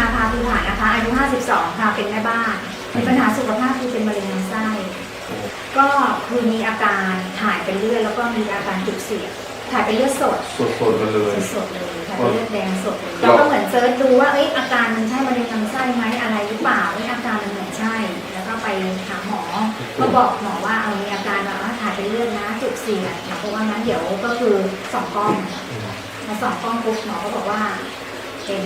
นาภาภูผานะคะ อายุ 52 ค่ะ เป็นแม่บ้าน มีปัญหาสุขภาพคือเป็นมะเร็งลำไส้ ก็คือมีอาการถ่ายเป็นเลือดแล้วก็มีอาการจุกเสียด ถ่ายเป็นเลือดสด สดๆมาเลย สดๆเลยถ่ายเป็นเลือดแดงสดเลยเราก็เหมือนเซิร์ชดูว่า เอ้ยอาการมันใช่มะเร็งลำไส้ไหมอะไรหรือเปล่าเอ้ยอาการมันเหมือนใช่ แล้วก็ไปหาหมอ ก็บอกหมอว่าเอามีอาการแบบว่าถ่ายเป็นเลือดนะจุกเสียดหมอบอกว่างั้นเดี๋ยวก็คือสองกล้องพอสองกล้องปุ๊บหมอก็บอกว่าเป็น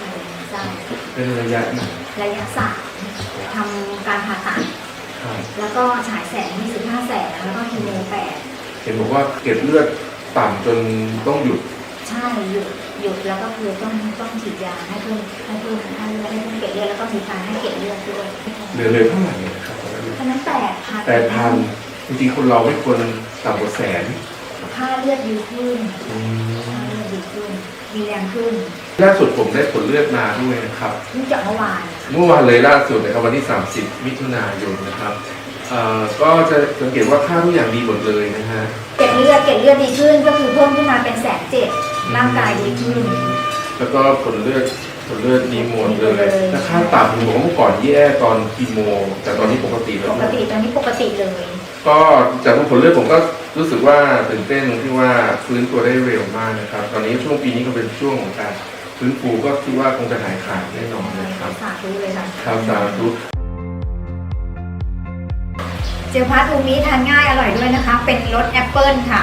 มะเร็ง ลำไส้เป็นระยะไหนระยะสามทำการผ่าตัดครับแล้วก็ฉายแสง25แสงแล้วก็คีโมแปดเห็นบอกว่าเกล็ดเลือดต่ำจนต้องหยุดใช่หยุดหยุดแล้วก็คือต้องต้องฉีดยาให้เพิ่มให้เพิ่มให้เลือดให้เพิ่มเกล็ดเลือดแล้วก็มีการให้เกล็ดเลือดด้วยเหลือเลยเท่าไหร่นะครับตอนนั้นเพราะฉะนั้นแปดพันแปดพันจริงๆคนเราไม่ควรต่ำกว่าแสนค่าเลือดดีขึ้นค่าเลือดดีขึ้นมีแรงขึ้น ล่าสุดผมได้ผลเลือดมาด้วยนะครับเพิ่งจากเมื่อวานเมื่อวานเลยล่าสุดนะครับวันที่ 30 มิถุนายนนะครับเอ่อก็จะสังเกตว่าค่าทุกอย่างดีหมดเลยนะฮะ เกล็ดเลือดเกล็ดเลือดดีขึ้นก็คือเพิ่มขึ้นมาเป็นแสนเจ็ดร่างกายดีขึ้น แล้วก็ผลเลือดผลเลือดดีหมดเลยดีหมดเลยแล้วค่าตับผมบอกว่าเมื่อก่อนแย่ตอนคีโม แต่ตอนนี้ปกติแล้ปวกติตอนนี้ปกติเลย ก็จากผลเลือดผมก็รู้สึกว่าตื่นเต้นตรงที่ว่าฟื้นตัวได้เร็วมากนะครับ ตอนนี้ช่วงปีนี้ก็เป็นช่วงของการ ฟื้นฟูก็คิดว่าคงจะหายขาดแน่นอนนะครับสาธุเลยค่ะครับสาธุเจลพาร์ทูมิทานง่ายอร่อยด้วยนะคะ เป็นรสแอปเปิลค่ะ